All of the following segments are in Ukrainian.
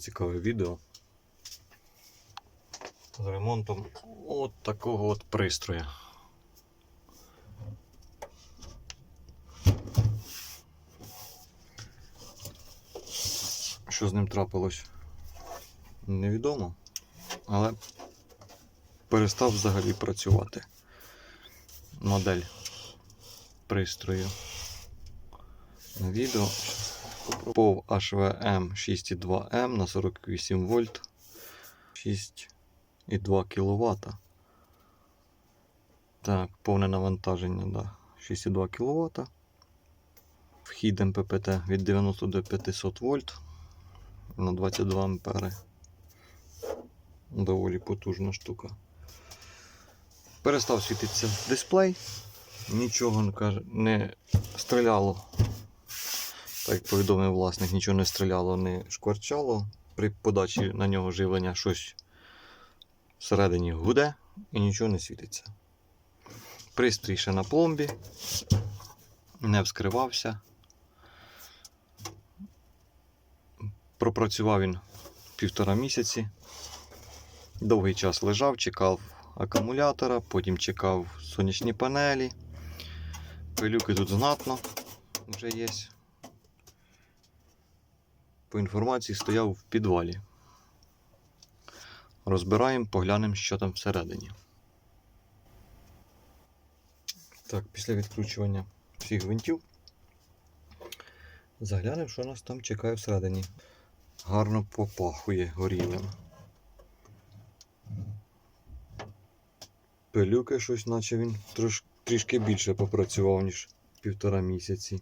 цікаве відео з ремонтом от такого от пристрою. Що з ним трапилось? Невідомо, але перестав взагалі працювати. Модель пристрою на відео. POV HVM 6,2M на 48 вольт 6,2 кВт. Так, повне навантаження, да. 6,2 кВт. Вхід МППТ від 90 до 500 вольт на 22 ампери. Доволі потужна штука. Перестав світитися дисплей, нічого не стріляло. Як повідомив власник, нічого не стріляло, не шкварчало. При подачі на нього живлення щось всередині гуде і нічого не світиться. Пристрій ще на пломбі, не вскривався. Пропрацював він півтора місяці. Довгий час лежав, чекав акумулятора, потім чекав сонячні панелі. Пилюки тут знатно вже є. По інформації стояв в підвалі. Розбираємо, поглянемо, що там всередині. Так, після відкручування всіх гвинтів. Заглянемо, що нас там чекає всередині. Гарно попахує горілим. Пилюки щось, наче він трош, трішки більше попрацював, ніж півтора місяці.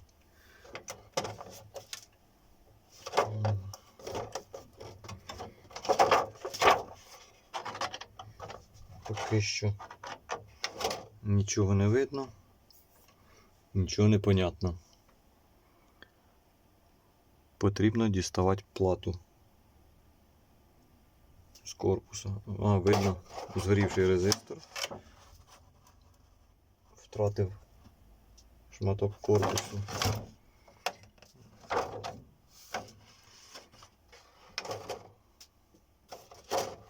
Поки що нічого не видно, нічого не понятно. Потрібно діставати плату з корпуса. А, видно, згорівший резистор. Втратив шматок корпусу.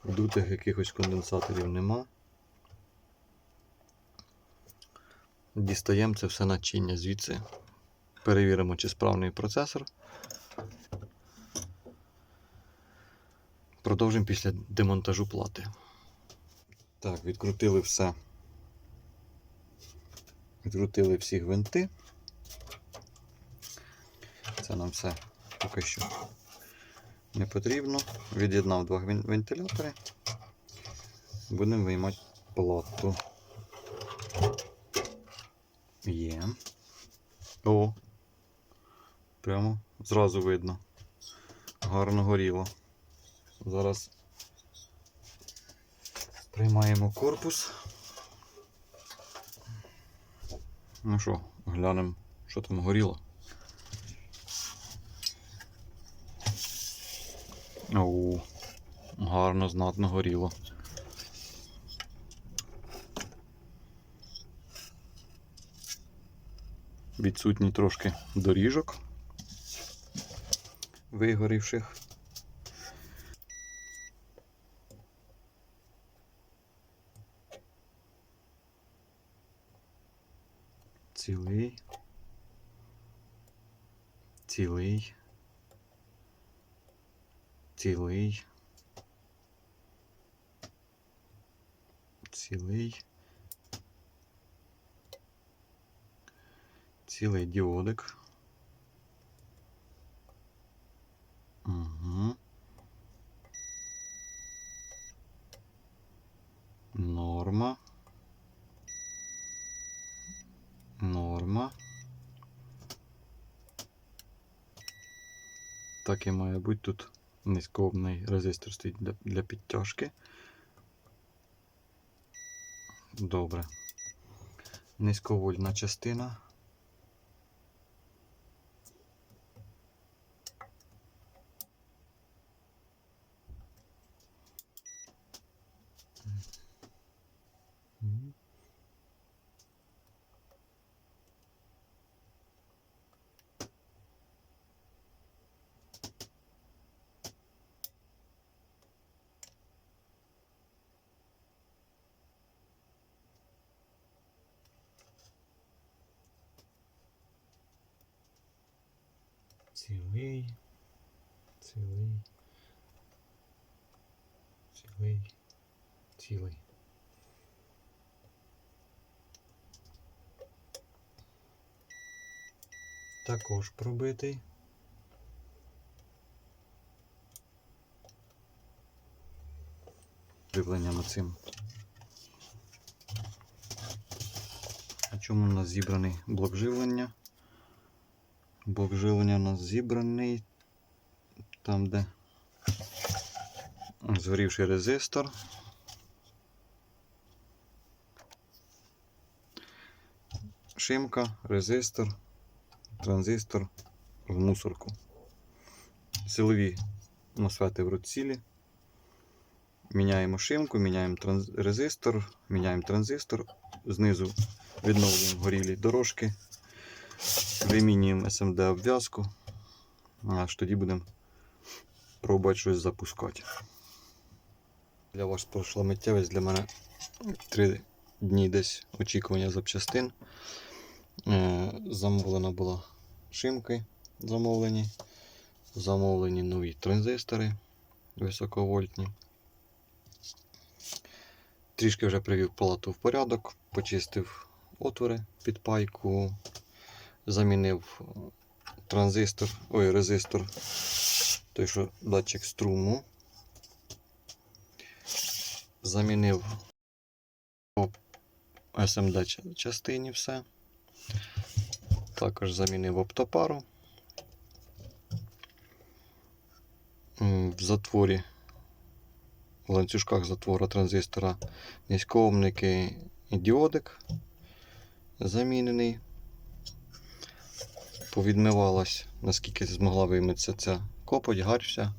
Дутих якихось конденсаторів нема. Дістаємо це все начиння звідси. Перевіримо, чи справний процесор. Продовжимо після демонтажу плати. Так, відкрутили все. Відкрутили всі гвинти. Це нам все поки що не потрібно. Від'єднав два вентилятори. Будемо виймати плату. Є. О. Прямо зразу видно. Гарно горіло. Зараз приймаємо корпус. Ну що, глянемо, що там горіло. Оу, гарно, знатно горіло. Відсутній трошки доріжок вигорівших. Цілий. Цілий. Цілий. Цілий. Цілий діодик. Угу. Норма. Норма. Так і має бути тут низькообний резистор стоїть для, для підтяжки. Добре. Низьковольтна частина. Цілий. Цілий. Цілий. Цілий. Також пробитий. Живленням цим. На чому у нас зібраний блок живлення? Блок живлення у нас зібраний там, де згорівший резистор. Шимка, резистор, транзистор в мусорку. Силові мосфети в розцілі. Міняємо шимку, міняємо транз... резистор, міняємо транзистор, знизу відновлюємо горілі дорожки, вимінюємо SMD обв'язку, аж тоді будемо пробувати щось запускати. Для вас пройшла миттєвість, для мене 3 дні десь очікування запчастин. Е, Замовлена була шимки замовлені, замовлені нові транзистори високовольтні. Трішки вже привів палату в порядок, почистив отвори під пайку, замінив транзистор, ой, резистор, той, що датчик струму. Замінив по SMD частині все. Також замінив оптопару. В затворі в ланцюжках затвора транзистора низькоомники і діодик замінений. Повідмивалась, наскільки змогла вийметься ця копоть, гарь.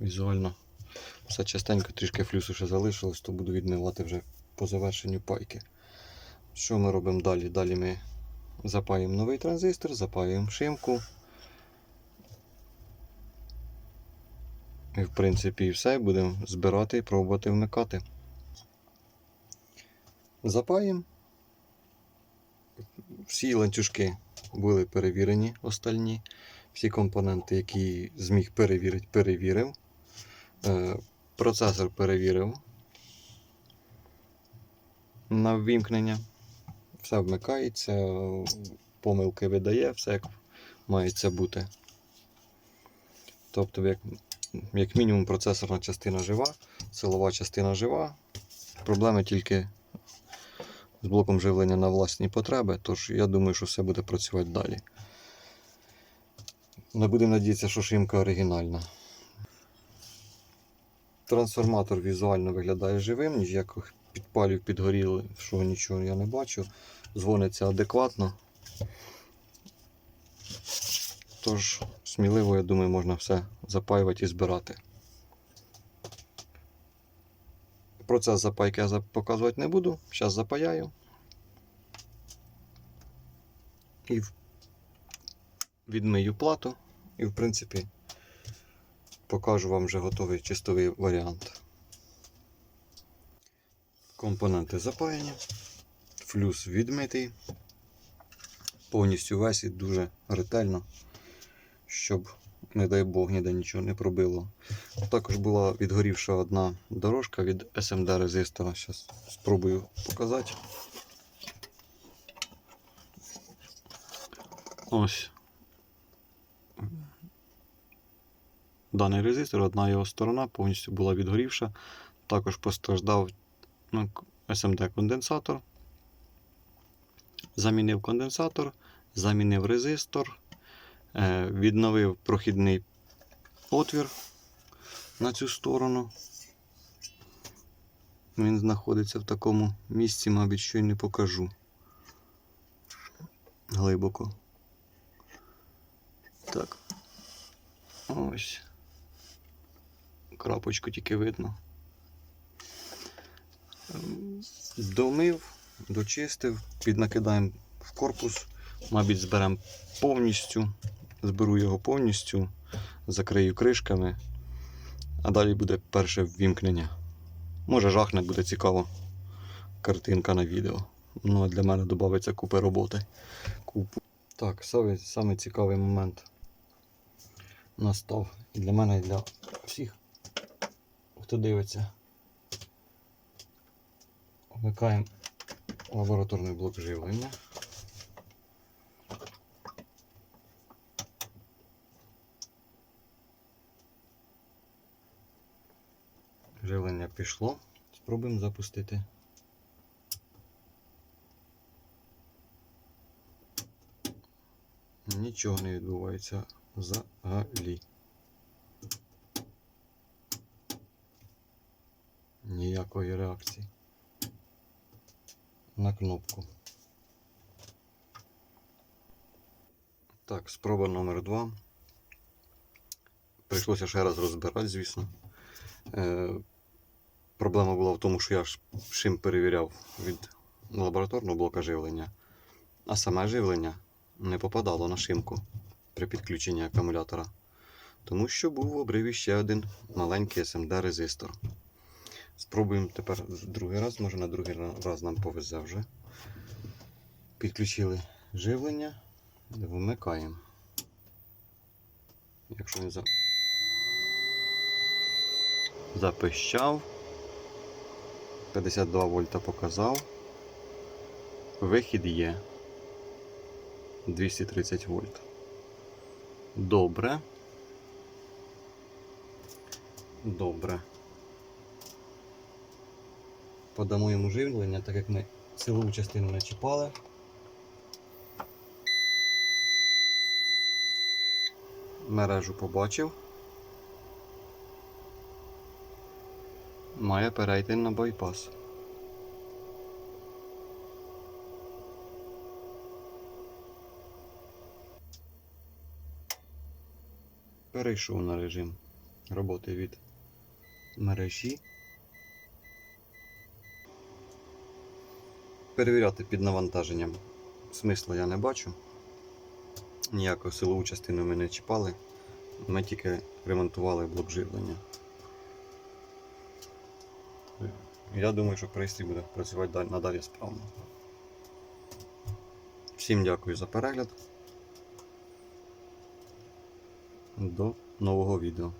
Візуально все частенько, трішки флюсу ще залишилось, то буду відмивати вже по завершенню пайки. Що ми робимо далі? Далі ми запаємо новий транзистор, запаюємо шимку. І в принципі все, будемо збирати і пробувати вмикати. Запаємо. Всі ланцюжки були перевірені остальні. Всі компоненти, які зміг перевірити, перевірив. Е, Процесор перевірив на ввімкнення. Все вмикається, помилки видає, все як мається бути. Тобто, як як мінімум процесорна частина жива, силова частина жива. Проблеми тільки з блоком живлення на власні потреби, тож я думаю, що все буде працювати далі. Не будемо надіятися, що шимка оригінальна. Трансформатор візуально виглядає живим, ніяких підпалів підгоріли, що нічого я не бачу. Дзвониться адекватно. Тож, сміливо, я думаю, можна все запаювати і збирати. Процес запайки я показувати не буду. Зараз запаяю. І відмию плату. І, в принципі, покажу вам вже готовий чистовий варіант. Компоненти запаяні. Флюс відмитий. Повністю весь і дуже ретельно щоб, не дай Бог, ніде нічого не пробило. Також була відгорівша одна дорожка від SMD резистора. Зараз спробую показати. Ось. Даний резистор, одна його сторона повністю була відгорівша. Також постраждав ну, SMD конденсатор. Замінив конденсатор, замінив резистор. Е, Відновив прохідний отвір на цю сторону. Він знаходиться в такому місці, мабуть, що й не покажу. Глибоко. Так. Ось. Крапочку тільки видно. Домив, дочистив, піднакидаємо в корпус, мабуть, зберемо повністю зберу його повністю, закрию кришками, а далі буде перше ввімкнення. Може жахне, буде цікаво картинка на відео. Ну, а для мене додається купа роботи. Купу. Так, саме, саме цікавий момент настав і для мене, і для всіх, хто дивиться. Вмикаємо лабораторний блок живлення. Живлення пішло. Спробуємо запустити. Нічого не відбувається взагалі. Ніякої реакції на кнопку. Так, спроба номер два. Прийшлося ще раз розбирати, звісно. Проблема була в тому, що я шим перевіряв від лабораторного блока живлення, а саме живлення не попадало на шимку при підключенні акумулятора. Тому що був в обриві ще один маленький SMD резистор. Спробуємо тепер другий раз, може на другий раз нам повезе вже. Підключили живлення, вмикаємо. Якщо він за... запищав, 52 вольта показав. Вихід є 230 вольт. Добре. Добре. Подамо йому живлення, так як ми силову частину не чіпали. Мережу побачив. Має перейти на байпас. Перейшов на режим роботи від мережі. Перевіряти під навантаженням смисла я не бачу. Ніяку силову частину ми не чіпали. Ми тільки ремонтували блок живлення. Я думаю, що пристрій буде працювати надалі справно. Всім дякую за перегляд. До нового відео.